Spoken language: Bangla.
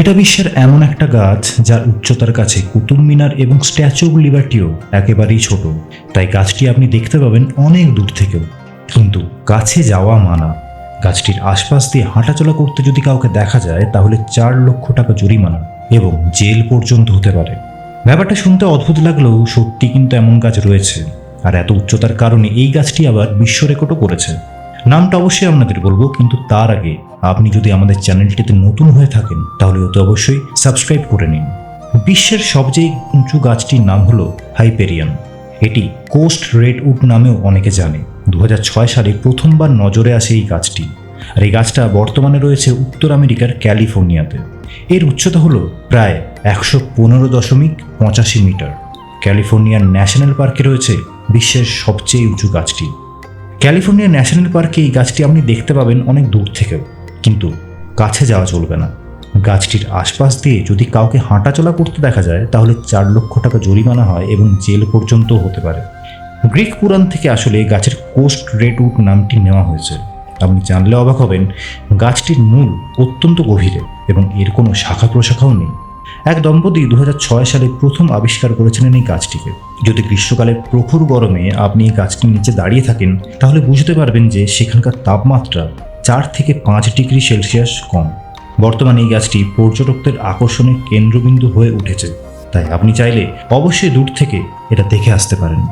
এটা বিশ্বের এমন একটা গাছ যার উচ্চতার কাছে কুতুব মিনার এবং স্ট্যাচু অব লিবার্টিও একেবারেই ছোট। তাই গাছটি আপনি দেখতে পাবেন অনেক দূর থেকেও। কিন্তু কাছে যাওয়া মানা। গাছটির আশপাশ দিয়ে হাঁটাচলা করতে যদি কাউকে দেখা যায়, তাহলে চার লক্ষ টাকা জরিমানা এবং জেল পর্যন্ত হতে পারে। ব্যাপারটা শুনতে অদ্ভুত লাগলেও সত্যি কিন্তু এমন গাছ রয়েছে। আর এত উচ্চতার কারণে এই গাছটি আবার বিশ্ব রেকর্ডও করেছে। নামটা অবশ্যই আপনাদের বলব, কিন্তু তার আগে আপনি যদি আমাদের চ্যানেলটিতে নতুন হয়ে থাকেন, তাহলে অতি অবশ্যই সাবস্ক্রাইব করে নিন। বিশ্বের সবচেয়ে উঁচু গাছটির নাম হলো হাইপেরিয়ান এটি কোস্ট রেড উড নামেও অনেকে জানে। দু হাজার ছয় সালে প্রথমবার নজরে আসে এই গাছটি। আর এই গাছটা বর্তমানে রয়েছে উত্তর আমেরিকার ক্যালিফোর্নিয়াতে। এর উচ্চতা হলো প্রায় একশো পনেরো দশমিক পঁচাশি মিটার। ক্যালিফোর্নিয়ার ন্যাশনাল পার্কে রয়েছে বিশ্বের সবচেয়ে উঁচু গাছটি। ক্যালিফোর্নিয়া ন্যাশনাল পার্কে এই গাছটি আপনি দেখতে পাবেন অনেক দূর থেকেও। কিন্তু কাছে যাওয়া চলবে না। গাছটির আশপাশ দিয়ে যদি কাউকে হাঁটাচলা করতে দেখা যায়, তাহলে চার লক্ষ টাকা জরিমানা হয় এবং জেল পর্যন্ত হতে পারে। গ্রিক পুরাণ থেকে আসলে গাছের কোস্ট রেডউড নামটি নেওয়া হয়েছে। আপনি জানলে অবাক হবেন, গাছটির মূল অত্যন্ত গভীরে এবং এর কোনো শাখা প্রশাখাও নেই। এক দম্পতি দু হাজার ছয় সালে প্রথম আবিষ্কার করেছিলেন এই গাছটিকে। যদি গ্রীষ্মকালে প্রখর গরমে আপনি এই গাছটির নিচে দাঁড়িয়ে থাকেন, তাহলে বুঝতে পারবেন যে সেখানকার তাপমাত্রা চার থেকে পাঁচ ডিগ্রি সেলসিয়াস কম। বর্তমানে এই গাছটি পর্যটকদের আকর্ষণের কেন্দ্রবিন্দু হয়ে উঠেছে। তাই আপনি চাইলে অবশ্যই দূর থেকে এটা দেখে আসতে পারেন।